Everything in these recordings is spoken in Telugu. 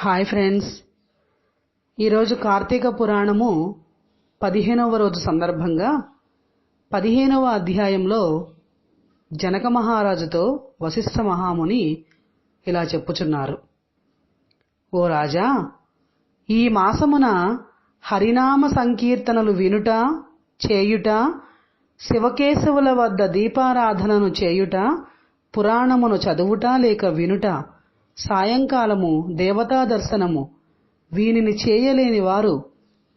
Hi friends. ఈరోజు కార్తీక పురాణము పదిహేనవ రోజు సందర్భంగా పదిహేనవ అధ్యాయంలో జనక మహారాజుతో వశిష్ఠ మహాముని ఇలా చెప్పుచున్నారు. ఓ రాజా ఈ మాసమున హరినామ సంకీర్తనలు వినుట చేయుట శివకేశవుల వద్ద దీపారాధనను చేయుట పురాణమును చదువుట లేక వినుట సాయంకాలము దేవతా దర్శనము. వీనిని చేయలేని వారు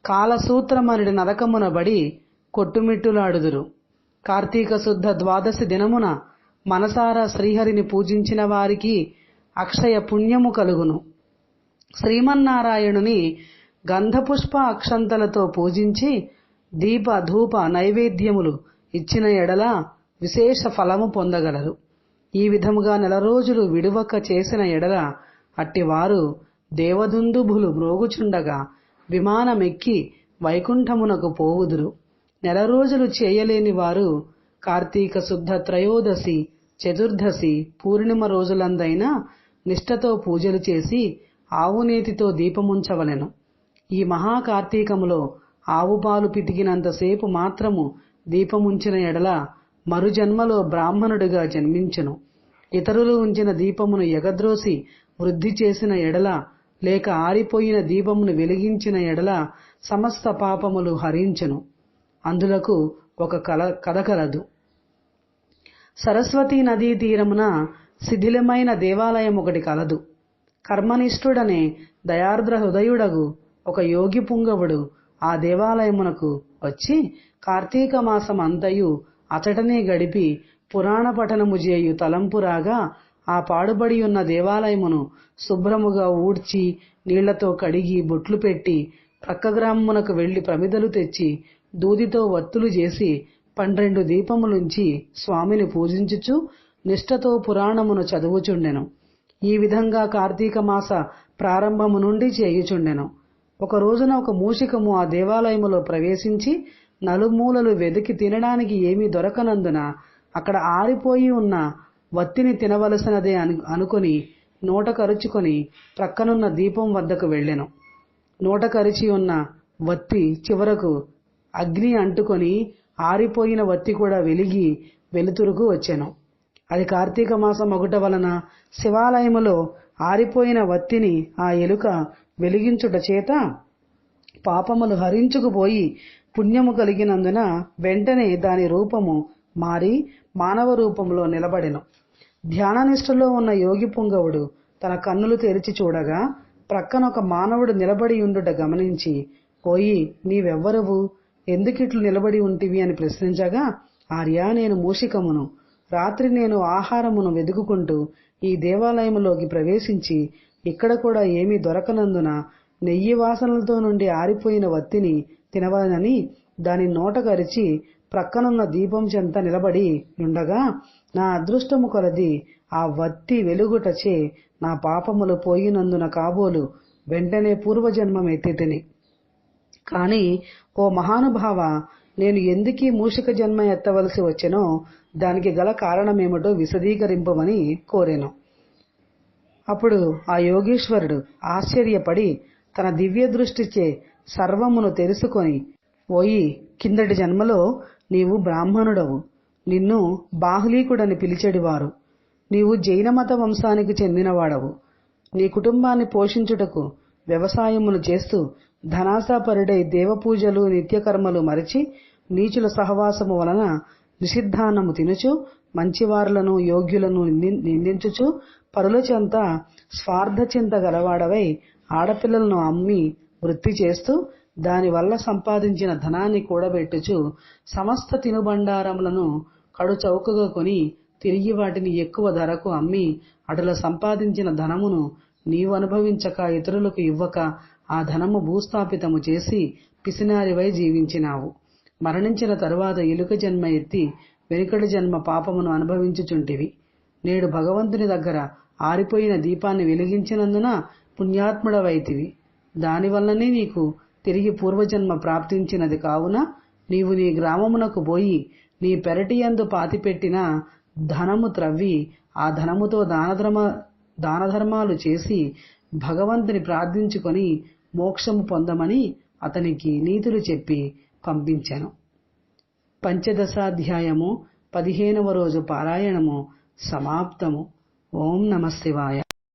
కాలసూత్రమనుడి నరకమున బడి కొట్టుమిట్టులాడుదురు. కార్తీక శుద్ధ ద్వాదశి దినమున మనసారా శ్రీహరిని పూజించిన వారికి అక్షయ పుణ్యము కలుగును. శ్రీమన్నారాయణుని గంధపుష్ప అక్షంతలతో పూజించి దీప ధూప నైవేద్యములు ఇచ్చిన ఎడల విశేష ఫలము పొందగలరు. ఈ విధముగా నెల రోజులు విడువక చేసిన ఎడల అట్టివారు దేవదుందుభులు మ్రోగుచుండగా విమానమెక్కి వైకుంఠమునకు పోవుదురు. నెల రోజులు చేయలేని వారు కార్తీక శుద్ధ త్రయోదశి చతుర్దశి పూర్ణిమ రోజులందైనా నిష్ఠతో పూజలు చేసి ఆవునేతితో దీపముంచవలెను. ఈ మహాకార్తీకములో ఆవుపాలు పితికినంతసేపు మాత్రము దీపముంచిన ఎడల మరుజన్మలో బ్రాహ్మణుడిగా జన్మించెను. ఇతరులు ఉంచిన దీపమును ఎగద్రోసి వృద్ధి చేసిన ఎడల లేక ఆరిపోయిన దీపమును వెలిగించిన ఎడల సమస్త పాపములు హరించెను. అందులకు ఒక కల కథ కలదు. సరస్వతీ నదీ తీరమున శిథిలమైన దేవాలయం ఒకటి కలదు. కర్మనిష్ఠుడనే దయార్ద్ర హృదయుడగు ఒక యోగి పుంగవుడు ఆ దేవాలయమునకు వచ్చి కార్తీక మాసం అంతయు అతడనే గడిపి పురాణ పఠనము చేయు తలంపురాగా ఆ పాడుబడి ఉన్న దేవాలయమును శుభ్రముగా ఊడ్చి నీళ్ళతో కడిగి బొట్లు పెట్టి ప్రక్క గ్రామమునకు వెళ్ళి ప్రమిదలు తెచ్చి దూదితో వత్తులు చేసి పన్నెండు దీపములుంచి స్వామిని పూజించుచు నిష్ఠతో పురాణమును చదువుచుండెను. ఈ విధంగా కార్తీక మాస ప్రారంభము నుండి చేయుచుండెను. ఒక రోజున ఒక మూషికము ఆ దేవాలయములో ప్రవేశించి నలుమూలలు వెదికి తినడానికి ఏమీ దొరకనందున అక్కడ ఆరిపోయి ఉన్న వత్తిని తినవలసినదే అను అనుకుని నోట కరుచుకొని ప్రక్కనున్న దీపం వద్దకు వెళ్ళెను. నోట కరిచి ఉన్న వత్తి చివరకు అగ్ని అంటుకొని ఆరిపోయిన వత్తి కూడా వెలిగి వెలుతురుకు వచ్చాను. అది కార్తీక మాసం ఒకట వలన శివాలయములో ఆరిపోయిన వత్తిని ఆ ఎలుక వెలిగించుట చేత పాపములు హరించుకుపోయి పుణ్యము కలిగినందున వెంటనే దాని రూపము మారి మానవ రూపంలో నిలబడెను. ధ్యాననిష్టలో ఉన్న యోగి పుంగవుడు తన కన్నులు తెరిచి చూడగా ప్రక్కన ఒక మానవుడు నిలబడి ఉండుట గమనించి పోయి నీవెవ్వరవు? ఎందుకిట్లు నిలబడి ఉంటివి? అని ప్రశ్నించగా ఆర్యా నేను మూషికమును. రాత్రి నేను ఆహారమును వెదుకుకుంటూ ఈ దేవాలయములోకి ప్రవేశించి ఇక్కడ కూడా ఏమీ దొరకనందున నెయ్యి వాసనలతో నుండి ఆరిపోయిన వత్తిని తినవలనని దాని నోట గరిచి ప్రక్కనున్న దీపం చెంత నిలబడి ఉండగా నా అదృష్టము కొలది ఆ వత్తి వెలుగుటచే నా పాపములు పోయినందున కాబోలు వెంటనే పూర్వజన్మం తిని కాని ఓ మహానుభావ నేను ఎందుకీ మూషిక జన్మ ఎత్తవలసి వచ్చెనో దానికి గల కారణమేమిటో విశదీకరింపమని కోరాను. అప్పుడు ఆ యోగేశ్వరుడు ఆశ్చర్యపడి తన దివ్య దృష్టిచే సర్వమును తెలుసుకొని ఓయి కిందటి జన్మలో నీవు బ్రాహ్మణుడవు. నిన్ను బాహ్లీకుడని పిలిచెడివారు. నీవు జైనమత వంశానికి చెందినవాడవు. నీ కుటుంబాన్ని పోషించుటకు వ్యవసాయమును చేస్తూ ధనాసాపరుడై దేవపూజలు నిత్యకర్మలు మరిచి నీచుల సహవాసము వలన నిషిద్ధాన్నము తినుచు మంచివారులను యోగ్యులను నిందించుచు పరుల చెంత గలవాడవై ఆడపిల్లలను అమ్మి వృత్తి చేస్తూ దానివల్ల సంపాదించిన ధనాన్ని కూడబెట్టుచు సమస్త తినుబండారములను కడుచౌకగా కొని తిరిగి వాటిని ఎక్కువ ధరకు అమ్మి అటుల సంపాదించిన ధనమును నీవు అనుభవించక ఇతరులకు ఇవ్వక ఆ ధనము భూస్థాపితము చేసి పిసినారివై జీవించినావు. మరణించిన తరువాత ఎలుక జన్మ ఎత్తి వెనుకటి జన్మ పాపమును అనుభవించుచుంటివి. నేడు భగవంతుని దగ్గర ఆరిపోయిన దీపాన్ని వెలిగించినందున పుణ్యాత్ముడవైతివి. దానివల్లనే నీకు తిరిగి పూర్వజన్మ ప్రాప్తించినది కావున నీవు నీ గ్రామమునకు పోయి నీ పెరటియందు పాతిపెట్టిన ధనము త్రవ్వి ఆ ధనముతో దానధర్మ దానధర్మాలు చేసి భగవంతుని ప్రార్థించుకొని మోక్షము పొందమని అతనికి నీతులు చెప్పి పంపించాను. పంచదశాధ్యాయము పదిహేనవ రోజు పారాయణము సమాప్తము. ఓం నమ శివాయ.